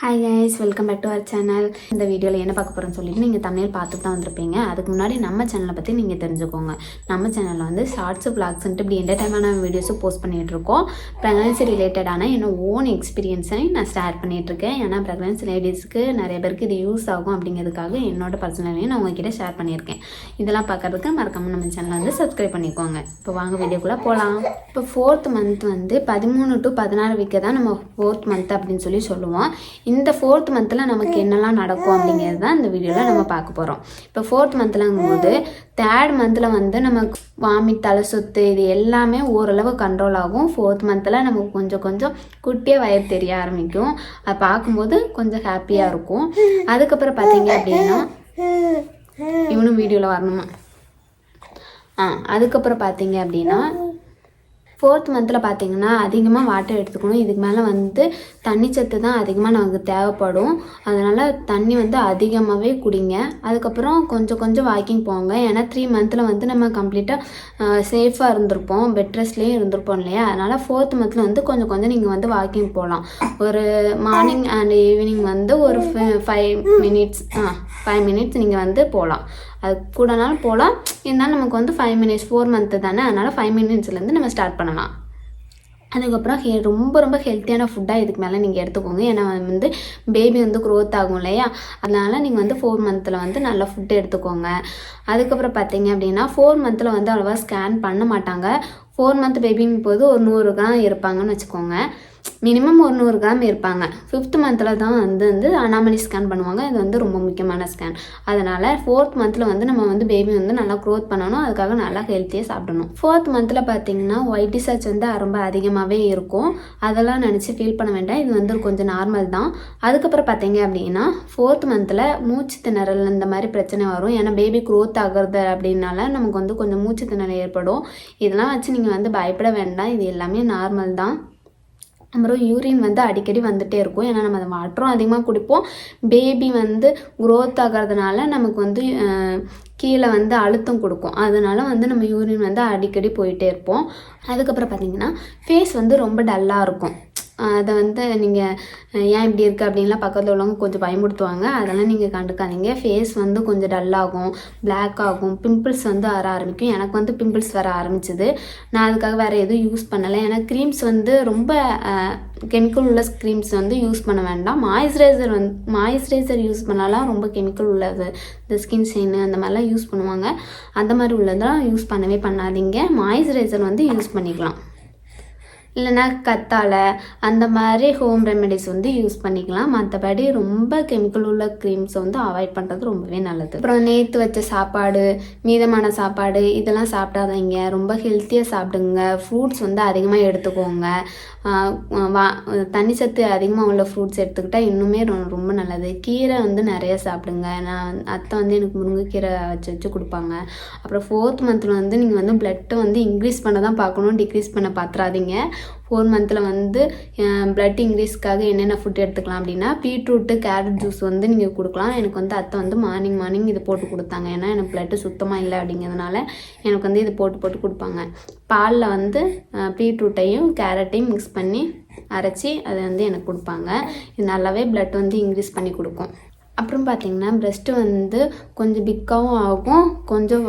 Hi guys welcome back to our channel இந்த வீடியோவில் என்ன பார்க்க போகிறோன்னு சொல்லிட்டு நீங்கள் தமிழ் பார்த்துட்டு தான் வந்திருப்பீங்க. அதுக்கு முன்னாடி நம்ம சேனலை பற்றி நீங்கள் தெரிஞ்சுக்கோங்க. நம்ம சேனலில் வந்து ஷார்ட்ஸு பிளாக்ஸ்ன்ட்டு இப்படி என்டர்டைன்மெண்டான வீடியோஸும் போஸ்ட் பண்ணிகிட்டு இருக்கோம். ப்ரெக்னன்சி ரிலேட்டடான என்னோட ஓன் எக்ஸ்பீரியன்ஸை நான் ஷேர் பண்ணிகிட்ருக்கேன் ஏன்னா ப்ரெக்னன்சி லேடிஸ்க்கு நிறைய பேருக்கு இது யூஸ் ஆகும் அப்படிங்கிறதுக்காக என்னோட பர்சனலையும் நான் உங்ககிட்ட ஷேர் பண்ணியிருக்கேன். இதெல்லாம் பார்க்கறதுக்கு மறக்காம நம்ம சேனலை வந்து சப்ஸ்கிரைப் பண்ணிக்கோங்க. இப்போ வாங்க வீடியோக்குள்ளே போகலாம் இப்போ ஃபோர்த் மந்த் வந்து பதிமூணு டு பதினாறு வீக்கை தான் நம்ம ஃபோர்த் மந்த் அப்படின்னு சொல்லி சொல்லுவோம். இந்த ஃபோர்த் மந்தில் நமக்கு என்னெல்லாம் நடக்கும் அப்படிங்கிறது தான் இந்த வீடியோவில் நம்ம பார்க்க போகிறோம் இப்போ ஃபோர்த் மந்த்லங்கும்போது தேர்ட் மந்தில் வந்து நமக்கு வாமிட் தலை சுத்து இது எல்லாமே ஓரளவு கண்ட்ரோல் ஆகும். ஃபோர்த் மந்தில் நமக்கு கொஞ்சம் கொஞ்சம் குட்டியாக வயிறு தெரிய ஆரம்பிக்கும். அதை பார்க்கும்போது கொஞ்சம் ஹாப்பியாக இருக்கும். அதுக்கப்புறம் பார்த்தீங்க அப்படின்னா இவனும் வீடியோவில் வரணுமா? ஆ அதுக்கப்புறம் பார்த்தீங்க அப்படின்னா ஃபோர்த் மந்தில் பார்த்தீங்கன்னா அதிகமாக வாட்டர் எடுத்துக்கணும். இதுக்கு மேலே வந்து தண்ணி சத்து தான் அதிகமாக நமக்கு தேவைப்படும். அதனால் தண்ணி வந்து அதிகமாகவே குடிங்க. அதுக்கப்புறம் கொஞ்சம் கொஞ்சம் வாக்கிங் போங்க. ஏன்னா த்ரீ மந்தில் வந்து நம்ம கம்ப்ளீட்டாக சேஃபாக இருந்திருப்போம். பெட் ரெஸ்ட்லேயும் இருந்திருப்போம் இல்லையா? அதனால் ஃபோர்த் மந்தில் வந்து கொஞ்சம் கொஞ்சம் நீங்கள் வந்து வாக்கிங் போகலாம் ஒரு மார்னிங் அண்ட் ஈவினிங் வந்து ஒரு ஃபைவ் மினிட்ஸ் ஆ ஃபைவ் மினிட்ஸ் நீங்கள் வந்து போகலாம் அது கூடனாலும் போகலாம் இருந்தாலும் நமக்கு வந்து ஃபைவ் மினிட்ஸ் ஃபோர் மந்த்து தானே? அதனால் ஃபைவ் மினிட்ஸ்லேருந்து நம்ம ஸ்டார்ட் பண்ணலாம். அதுக்கப்புறம் ஹே ரொம்ப ரொம்ப ஹெல்த்தியான ஃபுட்டாக இதுக்கு மேலே நீங்கள் எடுத்துக்கோங்க. ஏன்னா வந்து பேபி வந்து க்ரோத் ஆகும் இல்லையா? அதனால் நீங்கள் வந்து ஃபோர் மந்தில் வந்து நல்ல ஃபுட்டு எடுத்துக்கோங்க. அதுக்கப்புறம் பார்த்தீங்க அப்படின்னா ஃபோர் மந்தில் வந்து அவ்வளோவா ஸ்கேன் பண்ண மாட்டாங்க. ஃபோர் மந்த் பேபிங் போது ஒரு நூறு கிராம் இருப்பாங்கன்னு வச்சுக்கோங்க. மினிமம் ஒரு நூறு கிராம் இருப்பாங்க. ஃபிஃப்த் மந்தில் தான் வந்து வந்து அனாமலி ஸ்கேன் பண்ணுவாங்க. இது வந்து ரொம்ப முக்கியமான ஸ்கேன் அதனால் ஃபோர்த் மந்தில் வந்து நம்ம வந்து பேபி வந்து நல்லா க்ரோத் பண்ணணும். அதுக்காக நல்லா ஹெல்த்தியாக சாப்பிடணும். ஃபோர்த் மந்தில் பார்த்தீங்கன்னா ஒயிட் டிசர்ச் வந்து ரொம்ப அதிகமாகவே இருக்கும். அதெல்லாம் நினச்சி ஃபீல் பண்ண வேண்டாம். இது வந்து கொஞ்சம் நார்மல் தான். அதுக்கப்புறம் பார்த்தீங்க அப்படின்னா ஃபோர்த் மந்தில் மூச்சு திணறல் இந்த மாதிரி பிரச்சனை வரும். ஏன்னா பேபி க்ரோத் ஆகுறது அப்படின்னால நமக்கு வந்து கொஞ்சம் மூச்சு திணறல் ஏற்படும். இதெல்லாம் வச்சு நீங்கள் வந்து பயப்பட வேண்டாம். இது எல்லாமே நார்மல் தான். அப்புறம் யூரின் வந்து அடிக்கடி வந்துகிட்டே இருக்கும். ஏன்னா நம்ம அந்த வாட்டரும் அதிகமாக குடிப்போம். பேபி வந்து க்ரோத் ஆகிறதுனால நமக்கு வந்து கீழே வந்து அழுத்தம் கொடுக்கும். அதனால வந்து நம்ம யூரின் வந்து அடிக்கடி போயிட்டே இருப்போம். அதுக்கப்புறம் பார்த்தீங்கன்னா ஃபேஸ் வந்து ரொம்ப டல்லாக இருக்கும். அதை வந்து நீங்கள் ஏன் இப்படி இருக்குது அப்படின்லாம் பக்கத்தில் உள்ளவங்க கொஞ்சம் பயமுடுத்துவாங்க அதெல்லாம் நீங்கள் கண்டுக்காதீங்க. ஃபேஸ் வந்து கொஞ்சம் டல்லாகும் பிளாக் ஆகும் பிம்பிள்ஸ் வந்து வர ஆரம்பிக்கும். எனக்கு வந்து பிம்பிள்ஸ் வர ஆரம்பிச்சது. நான் அதுக்காக வேறு எதுவும் யூஸ் பண்ணலை. ஏன்னா க்ரீம்ஸ் வந்து ரொம்ப கெமிக்கல் உள்ள க்ரீம்ஸ் வந்து யூஸ் பண்ண வேண்டாம். மாய்ஸ்சரைசர் வந்து மாய்ஸ்சரைசர் யூஸ் பண்ணாலாம் ரொம்ப கெமிக்கல் உள்ளது. இந்த ஸ்கின் ஷைனு அந்த மாதிரிலாம் யூஸ் பண்ணுவாங்க. அந்த மாதிரி உள்ளதெல்லாம் யூஸ் பண்ணவே பண்ணாதீங்க. மாய்ஸ்சரைசர் வந்து யூஸ் பண்ணிக்கலாம். இல்லைன்னா கத்தாழை அந்த மாதிரி ஹோம் ரெமெடிஸ் வந்து யூஸ் பண்ணிக்கலாம். மற்றபடி ரொம்ப கெமிக்கல் உள்ள க்ரீம்ஸ் வந்து அவாய்ட் பண்ணுறது ரொம்பவே நல்லது. அப்புறம் நேற்று வச்ச சாப்பாடு மீதமான சாப்பாடு இதெல்லாம் சாப்பிடாதீங்க. ரொம்ப ஹெல்த்தியாக சாப்பிடுங்க. ஃப்ரூட்ஸ் வந்து அதிகமாக எடுத்துக்கோங்க. வா தண்ணி சத்து அதிகமாக உள்ள ஃப்ரூட்ஸ் எடுத்துக்கிட்டால் இன்னுமே ரொ- ரொம்ப நல்லது. கீரை வந்து நிறைய சாப்பிடுங்க. நான் அத்தை வந்து எனக்கு முருங்கைக்கீரை வச்சு வச்சு கொடுப்பாங்க. அப்புறம் ஃபோர்த் மந்தில் வந்து நீங்கள் வந்து பிளட்டை வந்து இன்க்ரீஸ் பண்ண தான் பார்க்கணும். டிக்ரீஸ் பண்ண பார்த்துறாதீங்க ஃபோர் மந்தில் வந்து பிளட் இன்க்ரீஸ்க்காக என்னென்ன ஃபுட் எடுத்துக்கலாம் அப்படின்னா பீட்ரூட்டு கேரட் ஜூஸ் வந்து நீங்கள் கொடுக்கலாம். எனக்கு வந்து அத்தை வந்து மார்னிங் மார்னிங் இது போட்டு கொடுத்தாங்க. ஏன்னா எனக்கு பிளட்டு சுத்தமாக இல்லை அப்படிங்கிறதுனால எனக்கு வந்து இது போட்டு போட்டு கொடுப்பாங்க. பாலில் வந்து பீட்ரூட்டையும் கேரட்டையும் மிக்ஸ் பண்ணி அரைச்சி அதை வந்து எனக்கு கொடுப்பாங்க. இது நல்லாவே பிளட் வந்து இன்க்ரீஸ் பண்ணி கொடுக்கும். அப்புறம் பார்த்தீங்கன்னா breast வந்து கொஞ்சம் பிக்காகவும் ஆகும். கொஞ்சம்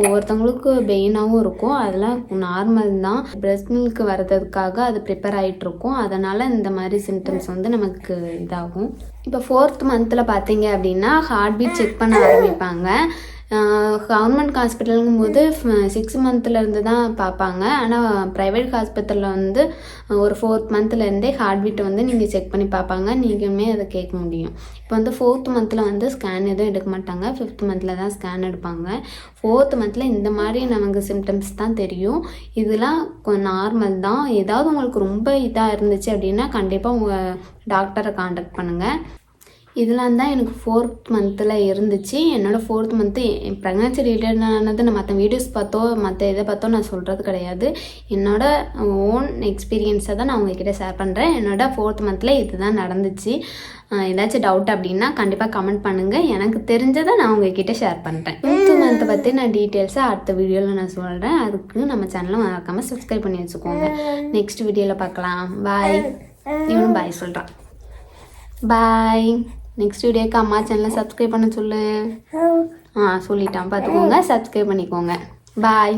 ஒவ்வொருத்தவங்களுக்கு பெயினாகவும் இருக்கும். அதெல்லாம் நார்மல் தான். Breast மில்க் வர்றதுக்காக அது ப்ரிப்பேர் ஆகிட்டுருக்கும் அதனால் இந்த மாதிரி சிம்டம்ஸ் வந்து நமக்கு இதாகும். இப்போ ஃபோர்த் மந்தில் பார்த்தீங்க அப்படின்னா ஹார்ட் பீட் செக் பண்ண ஆரம்பிப்பாங்க. கவர்மெண்ட் ஹாஸ்பிட்டலுங்கும் போது சிக்ஸ் மந்த்லேருந்து தான் பார்ப்பாங்க ஆனால் ப்ரைவேட் ஹாஸ்பிட்டலில் வந்து ஒரு ஃபோர்த் மந்த்லேருந்தே ஹார்ட் பீட்டை வந்து நீங்கள் செக் பண்ணி பார்ப்பாங்க நீங்களுமே அதை கேட்க முடியும். இப்போ வந்து ஃபோர்த் மந்தில் வந்து ஸ்கேன் எதுவும் எடுக்க மாட்டாங்க. ஃபிஃப்த் மந்தில் தான் ஸ்கேன் எடுப்பாங்க. ஃபோர்த் மந்தில் இந்த மாதிரி நமக்கு சிம்டம்ஸ் தான் தெரியும். இதெல்லாம் நார்மல் தான். ஏதாவது உங்களுக்கு ரொம்ப இதாக இருந்துச்சு அப்படின்னா கண்டிப்பாக உங்கள் டாக்டரை காண்டாக்ட் பண்ணுங்கள் இதெல்லாம் தான் எனக்கு ஃபோர்த் மந்த்தில் இருந்துச்சு. என்னோடய ஃபோர்த் மந்த்து என் ப்ரெக்னன்சி ரிலேட்டடானது நான் மற்ற வீடியோஸ் பார்த்தோ மற்ற இதை பார்த்தோ நான் சொல்கிறது கிடையாது. என்னோடய ஓன் எக்ஸ்பீரியன்ஸை தான் நான் உங்ககிட்ட ஷேர் பண்ணுறேன் என்னோட ஃபோர்த் மந்தில் இதுதான் நடந்துச்சு. ஏதாச்சும் டவுட் அப்படின்னா கண்டிப்பாக கமெண்ட் பண்ணுங்கள் எனக்கு தெரிஞ்சதை நான் உங்ககிட்ட ஷேர் பண்ணுறேன் ஃபிஃப்த் மந்த்தை பற்றி நான் டீட்டெயில்ஸாக அடுத்த வீடியோவில் நான் சொல்கிறேன் அதுக்கு நம்ம சேனலை மறக்காமல் சப்ஸ்கிரைப் பண்ணி வச்சுக்கோங்க. நெக்ஸ்ட் வீடியோவில் பார்க்கலாம். பாய் இவனும் பாய் சொல்கிறான் பாய் நெக்ஸ்ட் வீடியோக்கு அம்மா சேனலை சப்ஸ்கிரைப் பண்ண சொல்லு. ஆ. சொல்லிட்டான். பார்த்துக்கோங்க. சப்ஸ்கிரைப் பண்ணிக்கோங்க. பாய்